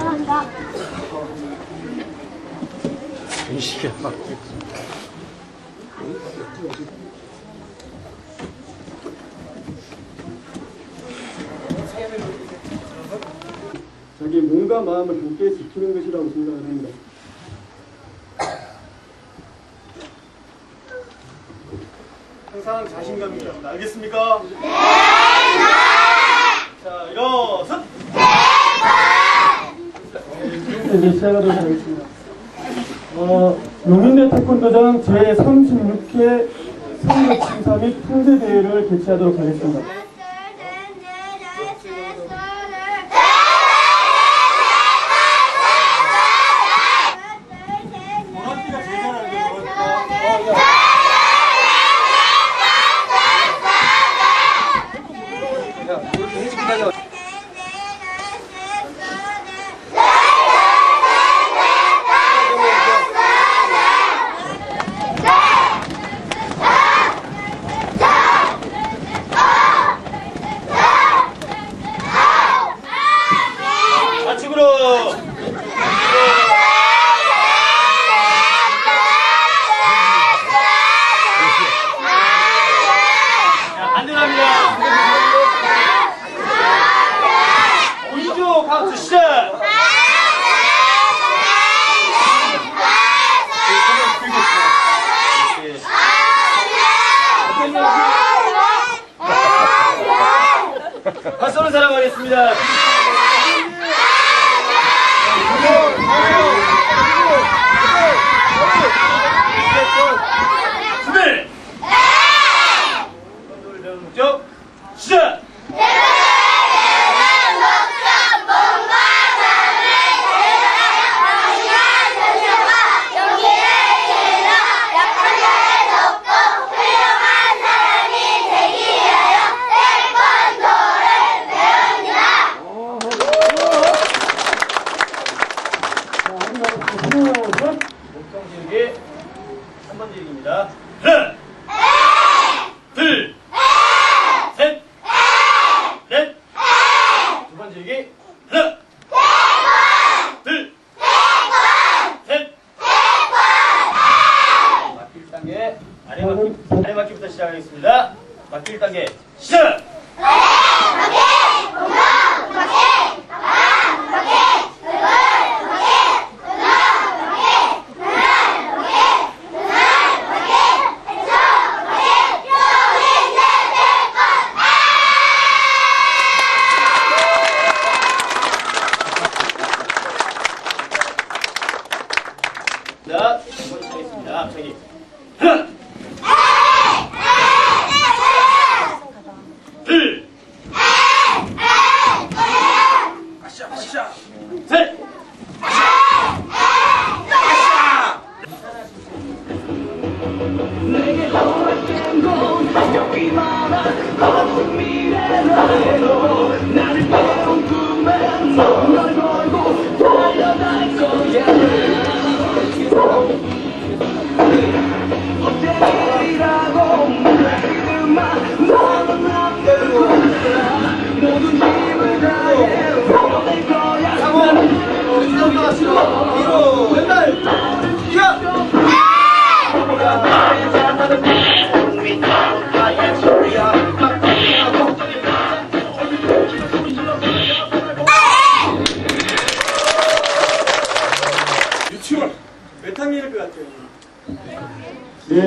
한다. 인식이야. 자기 몸과 마음을 함께 지키는 것이라고 생각을 합니다. 항상 자신감이 있다. 알겠습니까? 네! 자, 일어서! 이제 시작하도록 하겠습니다. 어, 용인대 태권도장 제36회 성적 심사 및 통제 대회를 개최하도록 하겠습니다. 노란띠가 제일 잘하는데, 노란띠가. 좌측으로! 자, 반대로 합니다. 오른쪽 카운트 시작! 박수 하겠습니다.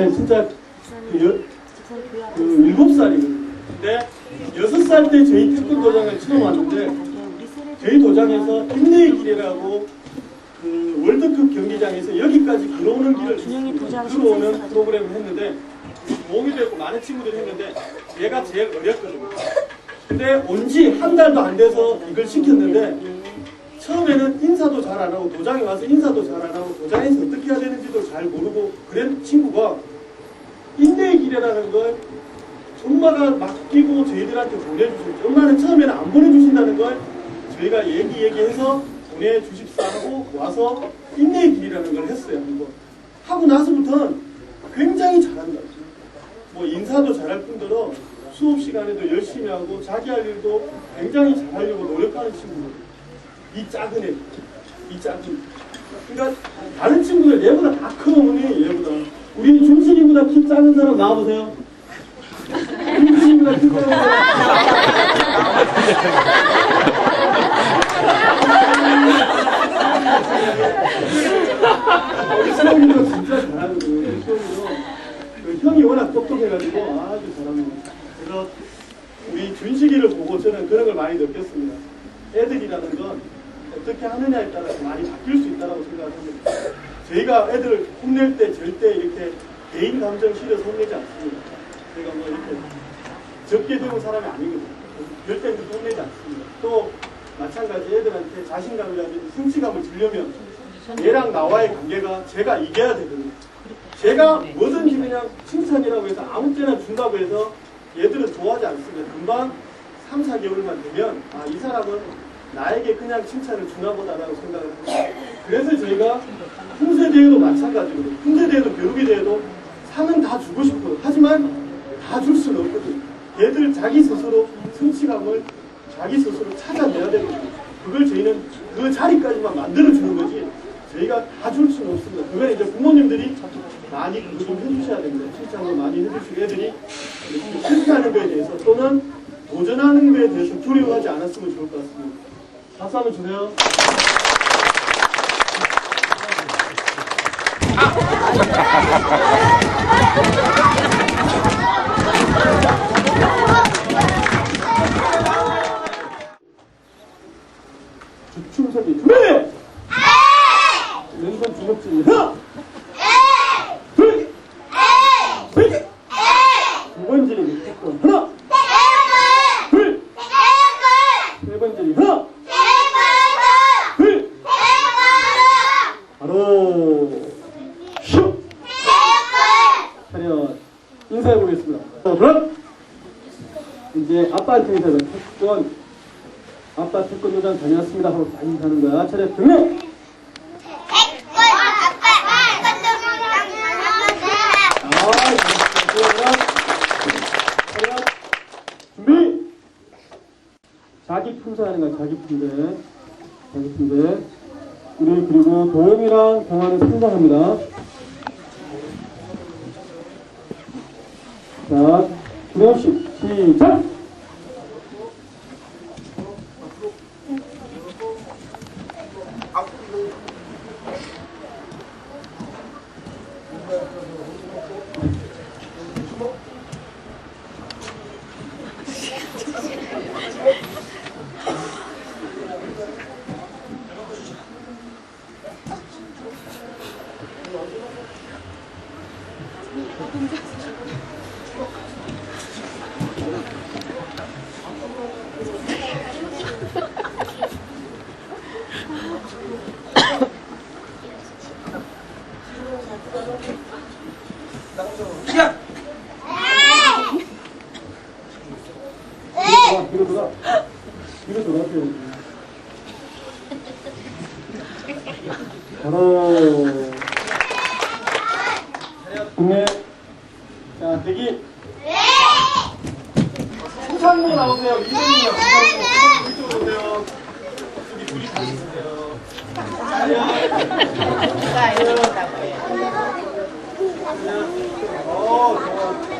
네, 진짜 그, 여, 그 일곱 살이거든요. 근데 여섯 살 때 저희 태권도장을 처음 왔는데 저희 도장에서 인내의 길이라고 그 월드컵 경기장에서 여기까지 걸어오는 길을 걸어오는 프로그램을 했는데 모험이도 했고 많은 친구들이 했는데 얘가 제일 어렸거든요. 근데 온 지 한 달도 안 돼서 이걸 시켰는데 처음에는 인사도 잘 안 하고 도장에 와서 인사도 잘 안 하고 도장에서 어떻게 해야 되는지도 잘 모르고 그런 친구가 인내의 길이라는 걸 엄마가 맡기고 저희들한테 보내주셨죠. 엄마는 처음에는 안 보내주신다는 걸 저희가 얘기 얘기해서 보내주십사 하고 와서 인내의 길이라는 걸 했어요. 한번. 하고 나서부터는 굉장히 잘한다. 뭐 인사도 잘할 뿐더러 수업 시간에도 열심히 하고 자기 할 일도 굉장히 잘하려고 노력하는 친구들. 이 작은 애, 이 작은. 애. 그러니까 다른 친구들 얘보다 다 큰 어머니 얘보다. 우리 준식이보다 키 작은 사람 나와보세요. 준식이보다 키 작은 사람. 우리 수영이도 진짜 수영이도 그 형이 워낙 똑똑해가지고 아주 잘합니다. 그래서 우리 준식이를 보고 저는 그런 걸 많이 느꼈습니다. 애들이라는 건 어떻게 하느냐에 따라서 많이 바뀔 수 있다고 생각합니다. 저희가 애들을 혼낼 때 절대 이렇게 개인 감정 실어서 혼내지 않습니다. 제가 뭐 이렇게 적게 배운 사람이 아니거든요. 절대 그렇게 혼내지 않습니다. 또 마찬가지 애들한테 자신감이라든지 성취감을 주려면 얘랑 나와의 관계가 제가 이겨야 되거든요. 제가 뭐든지 그냥 칭찬이라고 해서 아무 때나 준다고 해서 얘들은 좋아하지 않습니다. 금방 3, 4개월만 되면 아, 이 사람은 나에게 그냥 칭찬을 주나 보다라고 생각을 합니다. 그래서 저희가 품새대회도 마찬가지거든요. 품새대회도 교육이대회도 상은 다 주고 싶어요. 하지만 다 줄 수는 없거든요. 얘들 자기 스스로 성취감을 자기 스스로 찾아내야 되거든요. 그걸 저희는 그 자리까지만 만들어주는 거지 저희가 다 줄 수는 없습니다. 그건 이제 부모님들이 많이 그거 좀 해주셔야 됩니다. 칭찬을 많이 해주시고 애들이 실패하는 거에 대해서 또는 도전하는 거에 대해서 두려워하지 않았으면 좋을 것 같습니다. 박수 한번 주세요. 주춤소리 준비! 왼손 주먹질 하나! 둘! 셋! 두 번 지르기 태권 하나! 둘! 세 번 지르기 하나! 둘! 바로 슉! 차렷 인사해 보겠습니다. 자, 그럼 이제 아빠한테 인사해 태권 아빠 태권도장 다녔습니다 하고 다 인사하는 거야. 차렷 경례! 아, 준비! 자기 품새 하는 거야, 자기 품새. 자기 품새. 우리 그리고 도움이랑 동화는 상상합니다. 자, 준영씨, 시작! よかった。 자, 대기. 수상모 나오세요. 이름이요. 이쪽으로 오세요. 여기 둘이 다 있으세요. 어, 좋아.